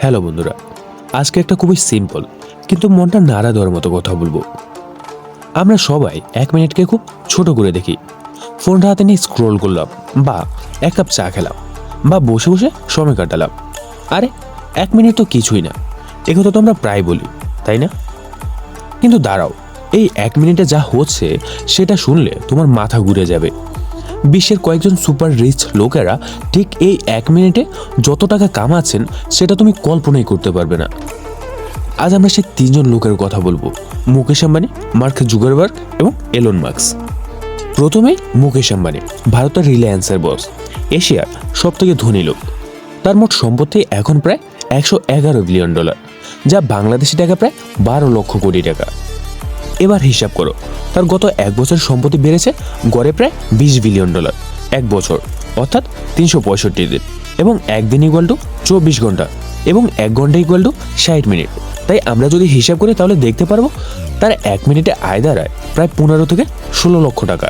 Hello বন্ধুরা, আজকে একটা খুবই সিম্পল কিন্তু মনটা নাড়া দেওয়ার মতো কথা বলব। আমরা সবাই এক মিনিটকে খুব ছোট করে দেখি। ফোনটা হাতে নিয়ে স্ক্রোল করলাম বা এক কাপ চা খেলাম বা বসে বসে সময় কাটালাম। আরে, এক মিনিট তো কিছুই না এগুলো তো আমরা প্রায় বলি, তাই না? কিন্তু দাঁড়াও, এই এক মিনিটে যা হচ্ছে সেটা শুনলে তোমার মাথা ঘুরে যাবে। বিশ্বের কয়েকজন সুপার রিচ লোকেরা ঠিক এই এক মিনিটে যত টাকা কামাচ্ছেন, সেটা তুমি কল্পনাই করতে পারবে না। আজ আমরা সেই তিনজন লোকের কথা বলব, মুকেশ আম্বানি, মার্ক জুগারবার্গ এবং এলন মার্কস প্রথমেই মুকেশ আম্বানি, ভারতের রিলায়েন্সের বস, এশিয়ার সব থেকে ধনী লোক। তার মোট সম্পত্তি এখন প্রায় একশো এগারো বিলিয়ন ডলার, যা বাংলাদেশি টাকা প্রায় বারো লক্ষ কোটি টাকা। এবার হিসাব করো। তার গত এক বছর সম্পত্তি বেড়েছে গড়ে প্রায় বিশ বিলিয়ন ডলার, এক বছর, অর্থাৎ তিনশো পঁয়ষট্টি দিন। এবং একদিন ইকুয়াল টু চব্বিশ ঘণ্টা, এবং এক ঘণ্টা ইকুয়াল টু ষাট মিনিট। তাই আমরা যদি হিসাব করি, তাহলে দেখতে পারব তার এক মিনিটে আয় দাঁড়ায় প্রায় পনেরো থেকে ষোলো লক্ষ টাকা।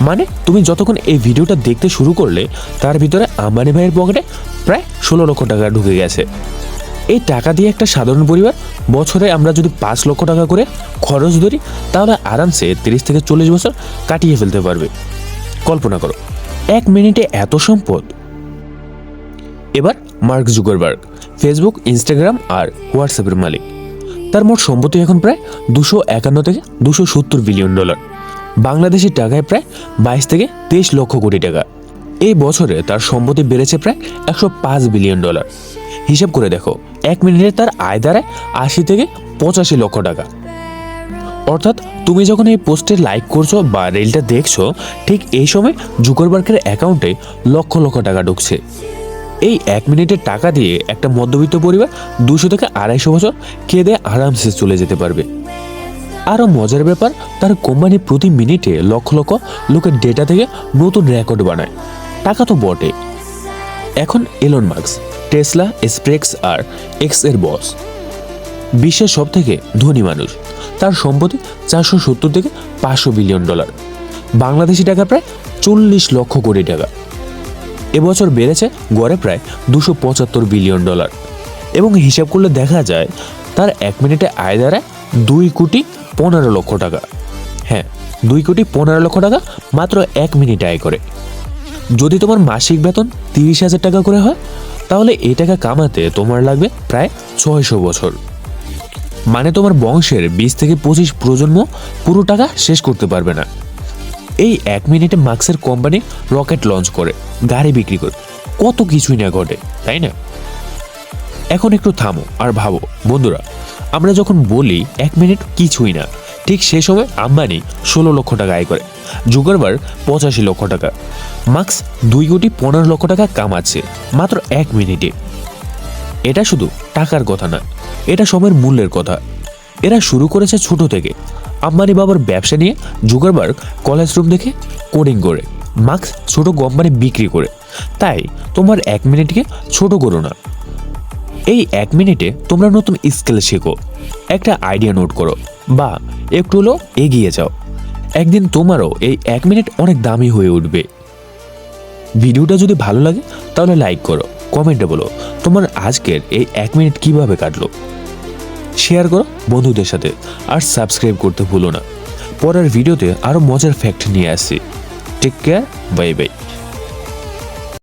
মানে তুমি যতক্ষণ এই ভিডিওটা দেখতে শুরু করলে, তার ভিতরে আম্বানি ভাইয়ের পকেটে প্রায় ষোলো লক্ষ টাকা ঢুকে গেছে। এই টাকা দিয়ে একটা সাধারণ পরিবার, বছরে আমরা যদি পাঁচ লক্ষ টাকা করে খরচ ধরি, তাহলে আরামসে তিরিশ থেকে চল্লিশ বছর কাটিয়ে ফেলতে পারবে। কল্পনা করো, এক মিনিটে এত সম্পদ। এবার মার্ক জুগারবার্গ ফেসবুক, ইনস্টাগ্রাম আর হোয়াটসঅ্যাপের মালিক। তার মোট সম্পত্তি এখন প্রায় দুশো একান্ন থেকে দুশো সত্তর বিলিয়ন ডলার। বাংলাদেশের টাকায় প্রায় বাইশ থেকে তেইশ লক্ষ কোটি টাকা। এই বছরে তার সম্পত্তি বেড়েছে প্রায় একশো পাঁচ বিলিয়ন ডলার। হিসাব করে দেখো। এক মিনিটে তার আয় দাঁড়ায় আশি থেকে পঁচাশি লক্ষ টাকা। অর্থাৎ তুমি যখন এই পোস্টে লাইক করছ বা রিলটা দেখছ, ঠিক এই সময় জুকারবার্গের অ্যাকাউন্টে লক্ষ লক্ষ টাকা ঢুকছে। এই এক মিনিটের টাকা দিয়ে একটা মধ্যবিত্ত পরিবার দুশো থেকে আড়াইশো বছর দিয়ে আরামসে চলে যেতে পারবে। আরও মজার ব্যাপার, তার কোম্পানি প্রতি মিনিটে লক্ষ লক্ষ লোকের ডেটা থেকে নতুন রেকর্ড বানায়। টাকা তো বটে এখন এলন মার্কস টেসলা, স্প্রেক্স আর এক্সের বস। বিশ্বের সব থেকে ধনী মানুষ। তার সম্পত্তি চারশো সত্তর থেকে পাঁচশো বিলিয়ন ডলার। বাংলাদেশি টাকা প্রায় চল্লিশ লক্ষ কোটি টাকা। এবছর বেড়েছে গড়ে প্রায় দুশো পঁচাত্তর বিলিয়ন ডলার। এবং হিসাব করলে দেখা যায়, তার এক মিনিটে আয় দাঁড়ায় দুই কোটি পনেরো লক্ষ টাকা। হ্যাঁ দুই কোটি পনেরো লক্ষ টাকা মাত্র এক মিনিটে আয় করে। যদি তোমার মাসিক বেতন তিরিশ হাজার টাকা করে হয়, তাহলে এ টাকা কামাতে তোমার লাগবে প্রায় ছয়শো বছর। মানে তোমার বংশের বিশ থেকে পঁচিশ প্রজন্ম পুরো টাকা শেষ করতে পারবে না। এই এক মিনিটে মার্কসের কোম্পানি রকেট লঞ্চ করে, গাড়ি বিক্রি করে। কত কিছুই না ঘটে, তাই না? এখন একটু থামো আর ভাবো। বন্ধুরা, আমরা যখন বলি, এক মিনিট কিছুই না। ঠিক সে সময় আম্বানি ষোলো লক্ষ টাকা আয় করে, জুগারবার পঁচাশি লক্ষ টাকা। মার্কস দুই কোটি পনেরো লক্ষ টাকা কামাচ্ছে, মাত্র এক মিনিটে। এটা শুধু টাকার কথা না, এটা সময়ের মূল্যের কথা। এরা শুরু করেছে ছোট থেকে। আম্বানি বাবার ব্যবসা নিয়ে জুগারবার্গ কলেজ রুম দেখে কোডিং করে মার্কস ছোট কোম্পানি বিক্রি করে। তাই তোমার এক মিনিটকে ছোট করো না। এই এক মিনিটে তোমরা নতুন স্কিল শেখো, একটা আইডিয়া নোট করো, বা একটু হলেও এগিয়ে যাও। একদিন তোমারও এই এক মিনিট অনেক দামি হয়ে উঠবে। ভিডিওটা যদি ভালো লাগে, তাহলে লাইক করো, কমেন্টে বলো, তোমার আজকের এই এক মিনিট কীভাবে কাটলো? শেয়ার করো বন্ধুদের সাথে, আর সাবস্ক্রাইব করতে ভুলো না। পরের ভিডিওতে আরও মজার ফ্যাক্ট নিয়ে আসছি। Take care bye bye